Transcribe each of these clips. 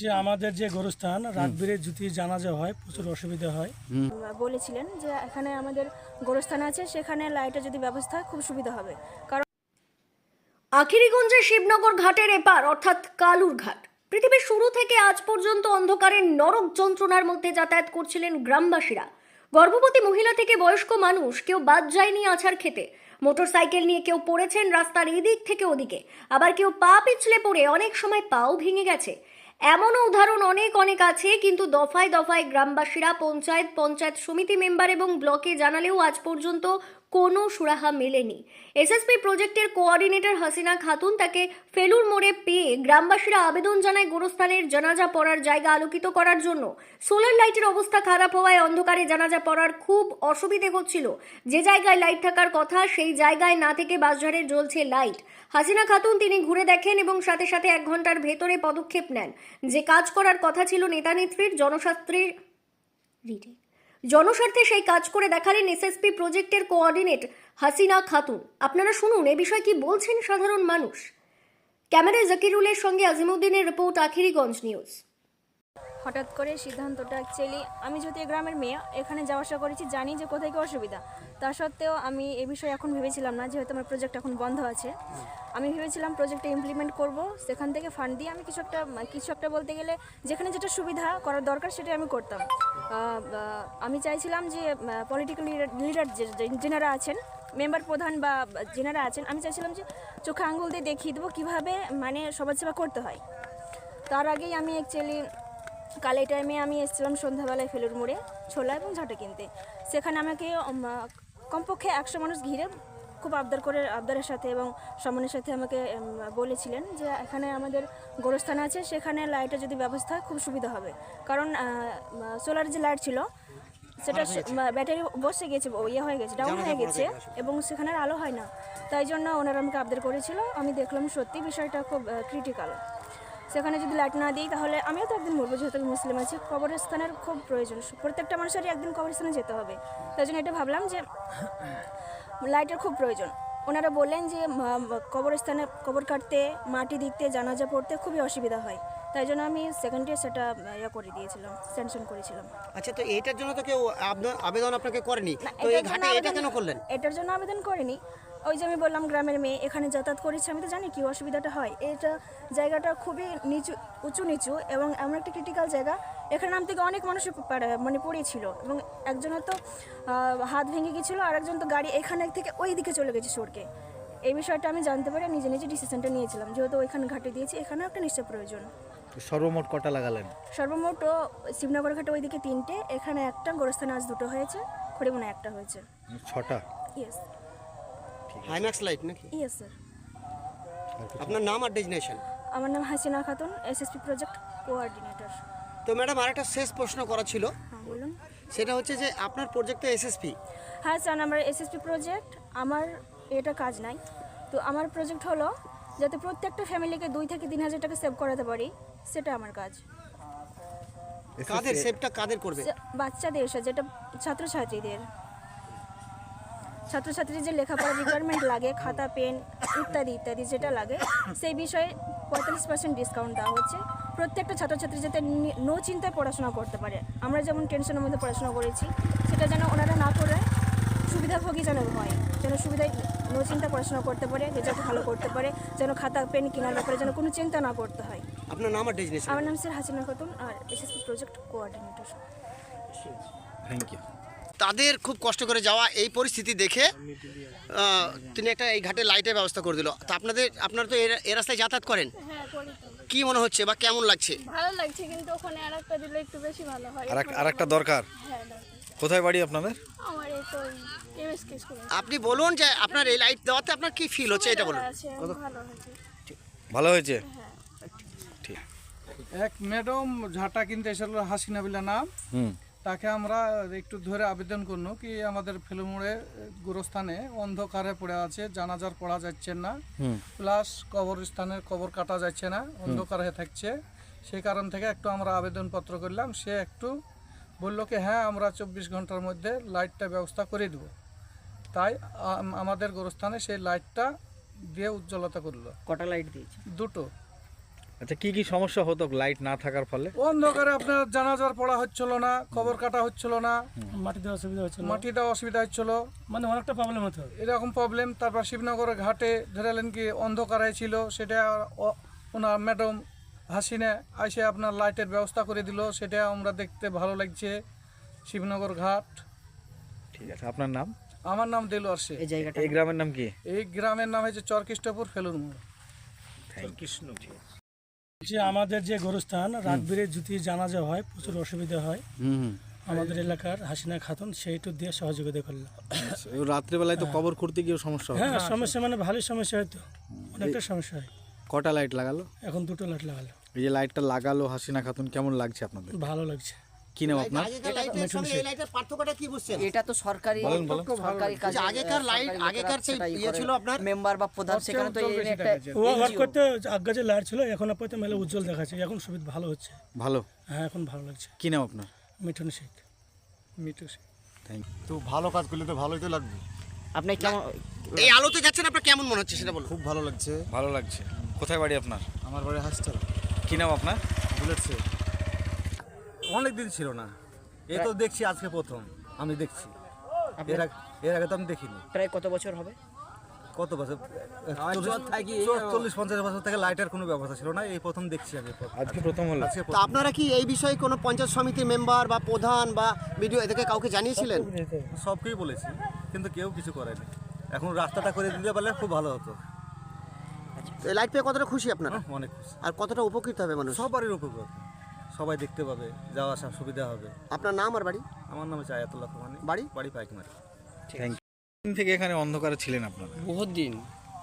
যে আমাদের যে গোরস্থান রাতবিরে যদি জানাজা হয় প্রচুর অসুবিধা হয়। বলেছিলেন যে এখানে আমাদের গোরস্থান আছে সেখানে লাইটের যদি ব্যবস্থা খুব সুবিধা হবে। কারণ আখিরিগঞ্জের শিবনগর ঘাটের এপার অর্থাৎ কালুর ঘাট। পৃথিবীর শুরু থেকে আজ পর্যন্ত অন্ধকারের নরক যন্ত্রণার মধ্যে যাতায়াত করছিলেন গ্রামবাসীরা। গর্ভবতী মহিলা থেকে বয়স্ক মানুষ কেউ বাদ যায়নি আছার খেতে। মোটরসাইকেল নিয়ে কেউ পড়েছেন রাস্তার এদিক থেকে ওদিকে। আবার কেউ পা পিছলে পড়ে অনেক সময় পাও ভেঙে গেছে। এমনও উদাহরণ অনেক অনেক আছে, কিন্তু দফায় দফায় গ্রামবাসীরা, পঞ্চায়েত পঞ্চায়েত সমিতি মেম্বার এবং ব্লকে জানালেও আজ পর্যন্ত কোনো সুরাহা মেলেনি। এসএসপি প্রজেক্টের কোঅর্ডিনেটর হাসিনা খাতুন তাকে ফেলুর মোড়ে পেয়ে গ্রামবাসীরা আবেদন জানায় গোরস্থানের জানাজা পড়ার জায়গা আলোকিত করার জন্য। সোলার লাইটের অবস্থা খারাপ হওয়ায় অন্ধকারে জানাজা পড়ার খুব অসুবিধে হচ্ছিল। যে জায়গায় লাইট থাকার কথা, সেই জায়গায় না থেকে বাসঝাড়ে জ্বলছে লাইট। হাসিনা খাতুন তিনি ঘুরে দেখেন এবং সাথে সাথে এক ঘণ্টার ভেতরে পদক্ষেপ নেন। যে কাজ করার কথা ছিল নেতানেত্রীর জনশাস্ত্রের রিডে জনস্বার্থে সেই কাজ করে দেখালেন এসএসপি প্রজেক্টের কোঅর্ডিনেট হাসিনা খাতুন। আপনারা শুনুন, এ বিষয়ে কি বলছেন সাধারণ মানুষ? ক্যামেরায় জাকিরুলের সঙ্গে আজিমুদ্দিনের রিপোর্ট, আখিরিগঞ্জ নিউজ। হঠাৎ করে সিদ্ধান্তটা অ্যাকচুয়ালি আমি যেহেতু গ্রামের মেয়ে, এখানে যাওয়া আসা করেছি, জানি যে কোথায় কি অসুবিধা। তা সত্ত্বেও আমি এ বিষয়ে এখন ভেবেছিলাম না, যেহেতু আমার প্রজেক্ট এখন বন্ধ আছে। আমি ভেবেছিলাম প্রজেক্টটা ইমপ্লিমেন্ট করব, সেখান থেকে ফান্ড দিয়ে আমি কিছু একটা কিছু একটা বলতে গেলে যেখানে যেটা সুবিধা করার দরকার সেটাই আমি করতাম। আমি চাইছিলাম যে পলিটিক্যাল লিডার যেনারা আছেন মেম্বার প্রধান বা যেনারা আছেন, আমি চাইছিলাম যে চোখে আঙুল দিয়ে দেখিয়ে দেবো কীভাবে মানে সমাজসেবা করতে হয়। তার আগেই আমি অ্যাকচুয়ালি কাল এই টাইমে আমি এসেছিলাম সন্ধ্যাবেলায় ফেলুর মোড়ে ছোলা এবং ঝাঁটা কিনতে। সেখানে আমাকে কমপক্ষে একশো মানুষ ঘিরে খুব আবদার করে আবদারের সাথে এবং সম্মানের সাথে আমাকে বলেছিলেন যে এখানে আমাদের গোরস্থান আছে সেখানে লাইটের যদি ব্যবস্থা হয় খুব সুবিধা হবে। কারণ সোলার যে লাইট ছিল সেটা ব্যাটারি বসে গেছে ইয়ে হয়ে গেছে ডাউন হয়ে গেছে এবং সেখানে আলো হয় না। তাই জন্য ওনারা আমাকে আবদার করেছিল। আমি দেখলাম সত্যি বিষয়টা খুব ক্রিটিক্যাল সেখানে যদি লাইট না দিই তাহলে আমিও তো একদিন মরবো যেহেতু মুসলিম আছি। কবরস্থানের খুব প্রয়োজন। প্রত্যেকটা মানুষেরই একদিন কবরস্থানে যেতে হবে। তাই জন্য এটা ভাবলাম যে লাইটের খুব প্রয়োজন। ওনারা বললেন যে কবরস্থানে কবর কাটতে মাটি দিতে জানাজা পড়তে খুবই অসুবিধা হয়। তাই জন্য আমি সেকেন্ড সেকেন্ডে সেটা ইয়ে করে দিয়েছিলাম স্যাংশন করেছিলাম। আচ্ছা তো এইটার জন্য তো কেউ আবেদন আপনাকে করেনি। তো এই এটার ঘাটে এটা কেন করলেন? এটার জন্য আবেদন করিনি। ওই যে আমি বললাম গ্রামের মেয়ে এখানে যাতায়াত করেছি আমি তো জানি কি অসুবিধাটা হয়। এটা জায়গাটা খুবই নিচু উঁচু নিচু এবং এমন একটা ক্রিটিক্যাল জায়গা। এখানে নাম থেকে অনেক মানুষ মানে পড়েছিল এবং একজনের তো হাত ভেঙে গেছিল আর একজন তো গাড়ি এখানে থেকে ওই দিকে চলে গেছে সরকে এই বিষয়টা আমি জানতে পারি নিজে নিজে ডিসিশনটা নিয়েছিলাম যেহেতু ওইখানে ঘাটে দিয়েছি এখানেও একটা নিশ্চয় প্রয়োজন। সর্বমোট কটা লাগালেন? সর্বমোট ও শিবনগর ঘাটে ওইদিকে তিনটে এখানে একটা গোরস্থানে আজ দুটো হয়েছে খড়িমনে একটা হয়েছে। ছটা? ইয়েস হাইম্যাক্স লাইট নাকি? ইয়েস স্যার আপনার নাম আর ডেজিনেশন আমার নাম Hasina Khatun SSP project coordinator তো ম্যাডাম আরেকটা শেষ প্রশ্ন করা ছিল। হ্যাঁ বলুন। সেটা হচ্ছে যে আপনার প্রজেক্টে এসএসপি হ্যাঁ স্যার আমার এসএসপি প্রজেক্ট আমার এটা কাজ নাই। তো আমার প্রজেক্ট হলো যাতে প্রত্যেকটা ফ্যামিলিকে দুই থেকে তিন হাজার টাকা সেভ করাতে পারি সেটা আমার কাজ। কাদের সেভটা কাদের করবে? বাচ্চাদের যেটা ছাত্রছাত্রীদের। ছাত্রছাত্রীর যে লেখাপড়ার রিকোয়ারমেন্ট লাগে খাতা পেন ইত্যাদি ইত্যাদি যেটা লাগে সেই বিষয়ে পঁয়তাল্লিশ পার্সেন্ট ডিসকাউন্ট দেওয়া হচ্ছে। প্রত্যেকটা ছাত্রছাত্রী যাতে নি- চিন্তায় পড়াশোনা করতে পারে। আমরা যেমন টেনশনের মধ্যে পড়াশোনা করেছি সেটা যেন ওনারা না করে সুবিধাভোগী যেন হয় যেন সুবিধায় নো চিন্তা পড়াশোনা করতে পারে রেজাল্ট ভালো করতে পারে যেন খাতা পেন কেনার ব্যাপারে যেন কোনো চিন্তা না করতে হয়। আপনার নাম আর আমার নাম sir Hasina Khatun R SSP project coordinator thank you তাদের খুব কষ্ট করে যাওয়া এই পরিস্থিতি দেখে তিনি একটা এই ঘাটে লাইটের ব্যবস্থা করে দিল। তা আপনাদের আপনারা তো এ- রাস্তায় যাতায়াত করেন? হ্যাঁ কি মনে হচ্ছে বা কেমন লাগছে? ভালো লাগছে কিন্তু ওখানে আর একটা দিলে একটু বেশি ভালো হয়। আর আর একটা দরকার? হ্যাঁ কোথায় বাড়ি আপনাদের? আমার এই তো এমএসকে স্কুল আপনি বলুন যে আপনার এই লাইট দেওয়াতে আপনার কি ফিল হচ্ছে এটা বলুন। ভালো হয়েছে। ভালো হয়েছে? ঠিক। এক ম্যাডাম ঝাঁটা কিনতে এসেছিল হাসিনা বিলা নাম। হুম। তাকে আমরা একটু ধরে আবেদন করল কি আমাদের ফেলুমোড়ে গোরস্থানে অন্ধকারে পড়ে আছে জানাজার পড়া যাচ্ছে না। প্লাস কবরস্থানের কবর কাটা যাচ্ছে না অন্ধকার হয়ে থাকছে। সেই কারণ থেকে একটু আমরা আবেদনপত্র করলাম সে একটু বলল কি হ্যাঁ আমরা চব্বিশ ঘণ্টার মধ্যে লাইটটা ব্যবস্থা করে দেবো। তাই আমাদের গোরস্থানে সেই লাইটটা দিয়ে উজ্জ্বলতা করল। কটা লাইট দিয়েছে? দুটো। আচ্ছা কি কি সমস্যা হতো লাইট না থাকার ফলে? অন্ধকারে আপনার জানাজার পড়া হচ্ছিল না কবর কাটা হচ্ছিল না মাটি দেওয়া অসুবিধা হচ্ছে না মাটি দেওয়া অসুবিধা হচ্ছিল। মানে অনেকটা প্রবলেম হতো। এরকম প্রবলেম তারপর শিবনগরের ঘাটে ধরেলেন কি অন্ধকারে ছিল সেটা ওনার ম্যাডাম হাসিনে এসে আপনার লাইটের ব্যবস্থা করে দিল সেটা আমরা দেখতে ভালো লাগছে। শিবনগর ঘাট। ঠিক আছে আপনার নাম? আমার নাম দেলোয়ার শেখ। এই গ্রামের নাম কি? এই গ্রামের নাম হচ্ছে চরকৃষ্টপুর ফেলুর মোড়। যে আমাদের যে গরুস্থান রাতবিরে যদি জানাজা হয় প্রচুর অসুবিধা হয়। আমাদের এলাকার হাসিনা খাতুন সেইটু দিয়ে সহযোগিতা করল। রাত্রেবেলায় তো কবর করতে গিয়ে সমস্যা হয়। হ্যাঁ সমস্যা মানে ভালোই সমস্যা হয়তো। অনেকটা সমস্যা হয়। কটা লাইট লাগালো? এখন দুটো লাইট লাগালো। এই যে লাইটটা লাগালো হাসিনা খাতুন কেমন লাগছে আপনাদের? ভালো লাগছে। কি নাম আপনার? আগেকার সঙ্গে এই লাইটের পার্থক্যটা কি বুঝছেন? এটা তো সরকারি। সরকারি কাজ আগেকার লাইট আগেকার সেই ইয়ে ছিল আপনার? মেম্বার বা প্রধান সেখানে তো এই একটা ও ওয়ার্ক করতে আগে যে লাইট ছিল এখন আপাতত মেলে উজ্জ্বল দেখাচ্ছে। এখন সুবিধা ভালো হচ্ছে। ভালো? হ্যাঁ এখন ভালো লাগছে। কি নাম আপনার? মিঠুন শেখ মিটু শেখ। থ্যাংক তো ভালো কাজ করলে তো ভালোই তো লাগবে। আপনি কেমন এই আলোতে যাচ্ছেন আপনার কেমন মনে হচ্ছে সেটা বলুন। খুব ভালো লাগছে। ভালো লাগছে। কোথায় বাড়ি আপনার? আমার বাড়ি হাসটাল। কি নাম আপনার? বুলেটছে অনেক দিন ছিল না। এ তো দেখছি আজকে প্রথম আমি দেখছি। এর আগে এর আগে তো আমি দেখিনি। প্রায় কত বছর হবে? কত বছর? চল্লিশ পঞ্চাশ বছর থেকে লাইটের কোনো ব্যবস্থা ছিল না এই প্রথম দেখছি আমি আজকে প্রথম হলো। তো আপনারা কি এই বিষয়ে কোনো পঞ্চায়েত সমিতি মেম্বার বা প্রধান বা ভিডিও এদেরকে কাউকে জানিয়েছিলেন? সবকেই বলেছি কিন্তু কেউ কিছু করেনি। এখন রাস্তাটা করে দিতে পারলে খুব ভালো হতো। এই লাইট পেয়ে কতটা খুশি আপনারা? অনেক খুশি। আর কতটা উপকৃত হবে মানুষ? সবারই উপকার সবাই দেখতে পাবে যাওয়া আসা সুবিধা হবে। আপনার নাম আর বাড়ি? আমার নাম হচ্ছে আয়াতুল্লাহ রহমানি বাড়ি? বাড়ি পাইকমারি। থ্যাংক ইউ দিন থেকে এখানে অন্ধকারে ছিলেন আপনারা? বহুত দিন।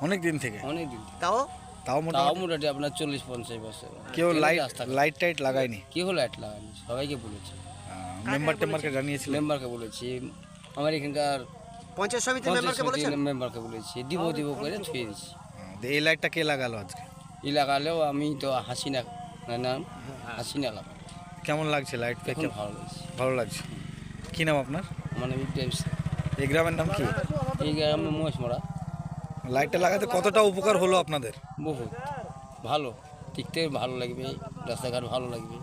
অনেক দিন থেকে? অনেক দিন। তাও? তাও তাও মোটামুটি আপনার চল্লিশ পঞ্চাশ বছর। কেউ লাইট লাইট টাইট লাগায়নি? কেউ লাইট লাগানি সবাইকে বলেছি। মেম্বার টেম্বারকে জানিয়েছিলেন? মেম্বারকে বলেছি। আমার এখানকার পঞ্চায়েত সমিতি মেম্বারকে সমিতির মেম্বারকে বলেছি। দিব দিব করে ছুঁয়ে দিচ্ছি। আহ, এই লাইটটা কে লাগালো আজকে? এই লাগালেও আমি তো হাসিনা নাম? হাসিন আলম। কেমন লাগছে লাইট পেয়ে এখন? ভালো লাগছে। ভালো লাগছে। কী নাম আপনার? আমার নাম ইব্রাহিম শেখ। এই গ্রামের নাম কি? এই গ্রামে মহেশমরা লাইটটা লাগাতে কতটা উপকার হলো আপনাদের? বহুত। ভালো। দেখতে ভালো লাগবে রাস্তাঘাট ভালো লাগবে।